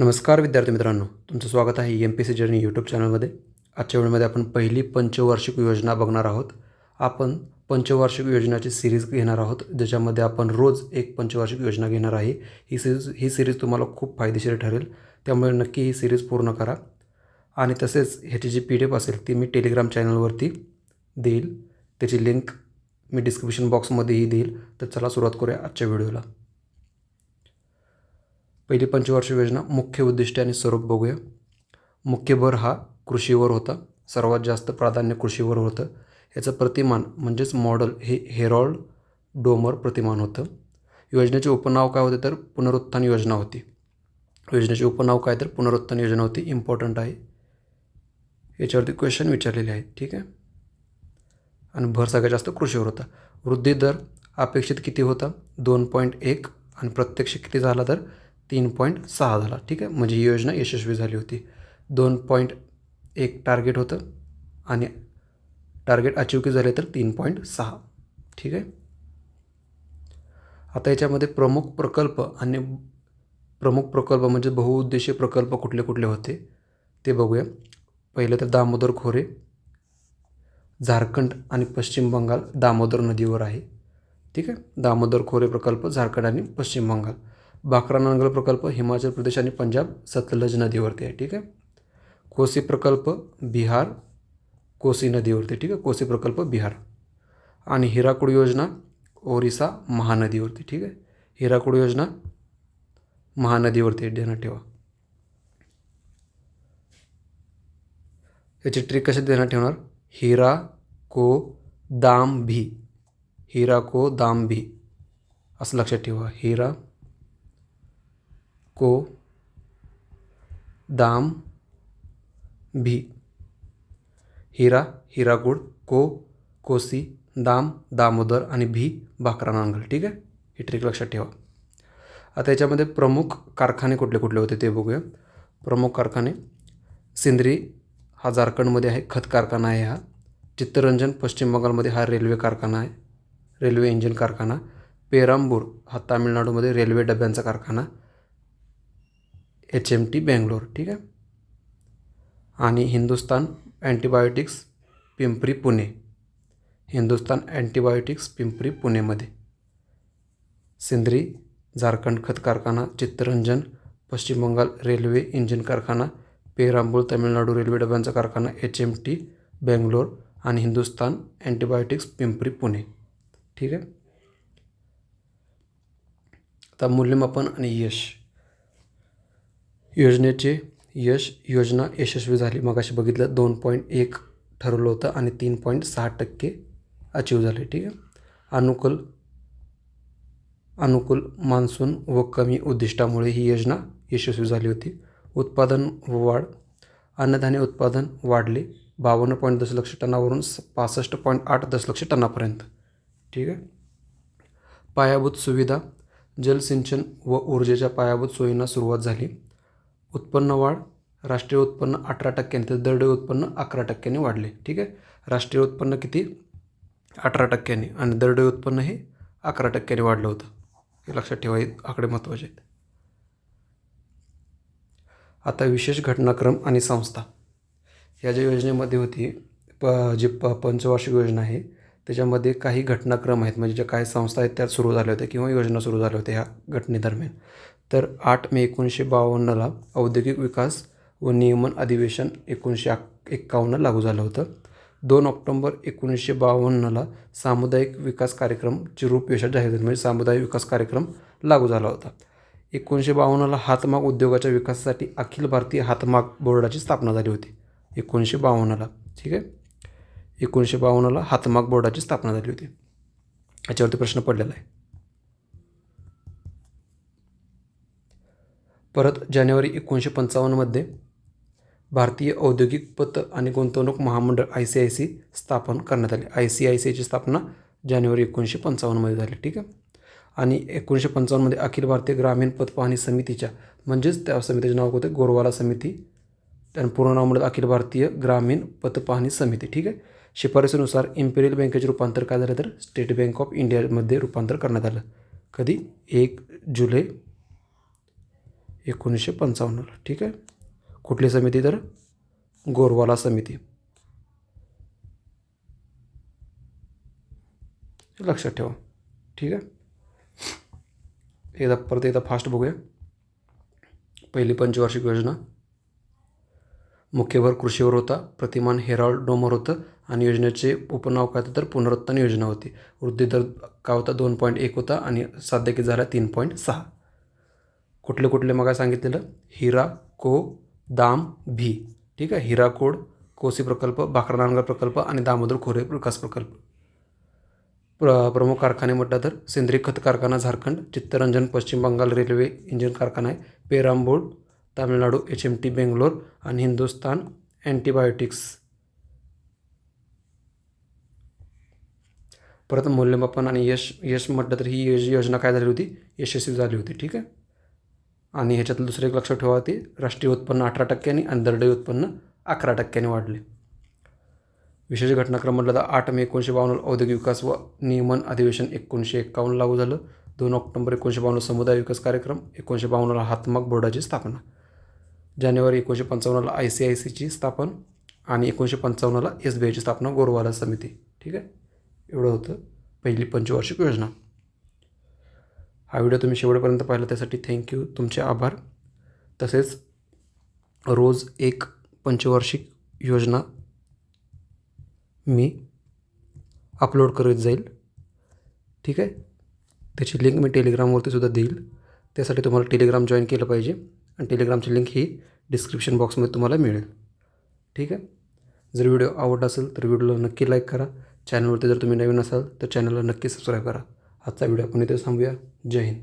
नमस्कार विद्यार्थी मित्रांनो तुमचं स्वागत आहे M P C journey YouTube चॅनलमध्ये आजच्या वेळेमध्ये आपण पहिली पंचवार्षिक योजना बघणार आहोत. आपण पंचवार्षिक योजनाची सिरीज घेणार आहोत ज्याच्यामध्ये आपण रोज एक पंचवार्षिक योजना घेणार आहे. ही सिरीज ही सिरीज तुम्हाला खूप फायदेशीर ठरेल त्यामुळे नक्की ही सिरीज पूर्ण करा. आणि तसेच ह्याची जी पी डी एफ असेल ती मी टेलिग्राम चॅनलवरती देईल. त्याची लिंक मी डिस्क्रिप्शन बॉक्समध्येही देईल. तर चला सुरुवात करूया आजच्या व्हिडिओला. पहिली पंचवार्षिक योजना मुख्य उद्दिष्टे आणि स्वरूप बघूया. मुख्य भर हा कृषीवर होता. सर्वात जास्त प्राधान्य कृषीवर होतं. याचं प्रतिमान म्हणजेच मॉडल हे हेरॉल्ड डोमर प्रतिमान होतं. योजनेचे उपनाव काय होते तर पुनरुत्थान योजना होती. योजनेचे उपनाव काय तर पुनरुत्थान योजना होती. इम्पॉर्टंट आहे. याच्यावरती क्वेश्चन विचारलेले आहेत. ठीक आहे? आणि भर सगळ्यात जास्त कृषीवर होता. वृद्धी दर अपेक्षित किती होता? दोन पॉईंट एक. आणि प्रत्यक्ष किती झाला तर तीन पॉईंट सहा झाला. ठीक आहे? म्हणजे ही योजना यशस्वी झाली होती. दोन पॉईंट एक टार्गेट होतं आणि टार्गेट अचीव की झाले तर तीन पॉईंट सहा. ठीक आहे? आता याच्यामध्ये प्रमुख प्रकल्प आणि प्रमुख प्रकल्प म्हणजे बहुउद्देशीय प्रकल्प कुठले कुठले होते ते बघूया. पहिलं तर दामोदर खोरे झारखंड आणि पश्चिम बंगाल दामोदर नदीवर आहे. ठीक आहे? दामोदर खोरे प्रकल्प झारखंड आणि पश्चिम बंगाल. भाकरा नांगल प्रकल्प हिमाचल प्रदेश आणि पंजाब सतलज नदीवरती आहे ठीक आहे? कोसी प्रकल्प बिहार कोसी नदीवरती ठीक आहे? कोसी प्रकल्प बिहार. आणि हिराकूड योजना ओरिसा महानदीवरती ठीक आहे? हिराकूड योजना महानदीवरती ध्यानात ठेवा. याची ट्रिक कशी ध्यानात ठेवणार? हिरा को दाम भी हिरा को दाम भी असं लक्षात ठेवा. हिरा को दाम भी। हिरा हिरागुड को कोसी दाम दामोदर आणि भी भाकरा नांगल ठीक आहे? ही ट्रिक लक्षात ठेवा. आता याच्यामध्ये प्रमुख कारखाने कुठले कुठले होते ते बघूया. प्रमुख कारखाने सिंद्री हा झारखंडमध्ये आहे खत कारखाना आहे हा. चित्तरंजन पश्चिम बंगालमध्ये हा रेल्वे कारखाना आहे रेल्वे इंजिन कारखाना. पेरांबूर हा तामिळनाडूमध्ये रेल्वे डब्यांचा कारखाना. एच एम टी बँगलोर ठीक आहे? आणि हिंदुस्तान अँटीबायोटिक्स पिंपरी पुणे. हिंदुस्तान अँटीबायोटिक्स पिंपरी पुणेमध्ये. सिंद्री झारखंड खत कारखाना चित्तरंजन पश्चिम बंगाल रेल्वे इंजिन कारखाना पेरांबूळ तामिळनाडू रेल्वे डब्यांचा कारखाना एच एम टी बेंगलोर आणि हिंदुस्तान अँटीबायोटिक्स पिंपरी पुणे. ठीक आहे? आता मूल्यमापन आणि यश. योजनेचे यश योजना यशस्वी झाली. मगाशी बघितलं दोन पॉईंट एक ठरवलं होतं आणि तीन पॉईंट सहा टक्के अचीव झाले. ठीक आहे? अनुकूल अनुकूल मान्सून व कमी उद्दिष्टामुळे ही योजना यशस्वी झाली होती. उत्पादन व वाढ अन्नधान्य उत्पादन वाढले बावन्न पॉईंट दशलक्ष टनावरून पासष्ट पॉईंट आठ दशलक्ष टनापर्यंत. ठीक आहे? पायाभूत सुविधा जलसिंचन व ऊर्जेच्या पायाभूत सोयींना सुरुवात झाली. उत्पन्न वाढ राष्ट्रीय उत्पन्न अठरा टक्क्यांनी तर दरडोई उत्पन्न अकरा टक्क्यांनी वाढले. ठीक आहे? राष्ट्रीय उत्पन्न किती? अठरा टक्क्यांनी. आणि दरडोई उत्पन्न हे अकरा टक्क्यांनी वाढलं होतं. हे लक्षात ठेवा आकडे महत्त्वाचे आहेत. आता विशेष घटनाक्रम आणि संस्था. या ज्या योजनेमध्ये होती प जी प पंचवार्षिक योजना आहे त्याच्यामध्ये काही घटनाक्रम आहेत. म्हणजे ज्या काही संस्था आहेत त्या सुरू झाल्या होत्या किंवा योजना सुरू झाल्या होत्या ह्या घटनेदरम्यान. तर आठ मे एकोणीसशे बावन्नला औद्योगिक विकास व नियमन अधिवेशन एकोणीसशे अक एक्कावन्न लागू झालं होतं. दोन ऑक्टोंबर एकोणीसशे बावन्नला सामुदायिक विकास कार्यक्रमची रूपरेषा जाहीर झाली म्हणजे सामुदायिक विकास कार्यक्रम लागू झाला होता. एकोणीसशे बावन्नला हातमाग उद्योगाच्या विकासासाठी अखिल भारतीय हातमाग बोर्डाची स्थापना झाली होती. एकोणीसशे बावन्नला ठीक आहे? एकोणीसशे बावन्नला हातमाग बोर्डाची स्थापना झाली होती. याच्यावरती प्रश्न पडलेला आहे. परत जानेवारी एकोणीसशे पंचावन्नमध्ये भारतीय औद्योगिक पत आणि गुंतवणूक महामंडळ आय सी आय सी स्थापन करण्यात आली. आय सी आय सी आयची स्थापना जानेवारी एकोणीसशे पंचावन्नमध्ये झाली ठीक आहे? आणि एकोणीसशे पंचावन्नमध्ये अखिल भारतीय ग्रामीण पतपाहणी समितीच्या म्हणजेच त्या समितीचे नाव होते गोरवाला समिती. त्यानं पूर्ण नाव म्हणत अखिल भारतीय ग्रामीण पतपाहणी समिती ठीक आहे? शिफारसीनुसार इम्पेरियल बँकेचे रूपांतर काय झालं तर? स्टेट बँक ऑफ इंडियामध्ये रूपांतर करण्यात आलं. कधी? एक जुलै एकोणीसशे पंचावन्नला. ठीक आहे? कुठली समिती तर? गोरवाला समिती. लक्षात ठेवा. ठीक आहे? एकदा परत एकदा फास्ट बघूया. पहिली पंचवार्षिक योजना. मुख्यभर कृषीवर होता. प्रतिमान हेराल्ड डोमर होतं. आणि योजनेचे उपनाव काय होतं तर पुनरुत्थान योजना होती. वृद्धी दर काय होता? दोन पॉईंट एक होता आणि साध्य की झाला तीन पॉईंट सहा. कुठले कुठले मग सांगितलेलं? हिरा को दाम भी. ठीक आहे? हिराकोड कोसी प्रकल्प बाकरनांगर प्रकल्प आणि दामोदर खोरे विकास प्रकल्प. प्र प्रमुख कारखाने म्हटलं तर सेंद्रिय खत कारखाना झारखंड चित्तरंजन पश्चिम बंगाल रेल्वे इंजिन कारखाना आहे. Perambur Tamil Nadu H M T Bangalore आणि हिंदुस्तान अँटीबायोटिक्स. परत मूल्यमापन आणि यश यश म्हटलं तर ही योजना काय झाली होती? यशस्वी झाली होती. ठीक आहे? आणि ह्याच्यातलं दुसरं एक लक्षात ठेवा ते राष्ट्रीय उत्पन्न अठरा टक्क्यांनी आणि दरडोई उत्पन्न अकरा टक्क्यांनी वाढले. विशेष घटनाक्रम म्हटलं तर आठ मे एकोणीसशे बावन्न औद्योगिक विकास व नियमन अधिवेशन एकोणीसशे एक्कावन्न लागू झालं. दोन ऑक्टोबर एकोणीसशे बावन्न समुदाय विकास कार्यक्रम एकोणीसशे बावन्नला हातमाग बोर्डाची स्थापना. जानेवारी एकोणीसशे पंचावन्नला आय सी आय सीची स्थापन आणि एकोणीसशे पंचावन्नला एस बी आयची स्थापना गोरवाला समिती. ठीक आहे? एवढं होतं पहिली पंचवार्षिक योजना. हा व्हिडिओ तुम्ही शेवटपर्यंत पाहिला त्यासाठी थँक्यू तुमचे आभार. तसेच रोज एक पंचवार्षिक योजना मी अपलोड करत जाईल. ठीक आहे? त्याची लिंक मी टेलिग्रामवरती सुद्धा देईल. त्यासाठी तुम्हाला टेलिग्राम जॉईन केलं पाहिजे आणि टेलिग्रामची लिंक ही डिस्क्रिप्शन बॉक्समध्ये तुम्हाला मिळेल. ठीक आहे? जर व्हिडिओ आवडला असेल तर व्हिडिओला नक्की लाईक करा. चॅनलवरती जर तुम्ही नवीन असाल तर चॅनलला नक्की सबस्क्राईब करा. आजचा व्हिडिओ आपण इथे थांबूया. जय हिंद.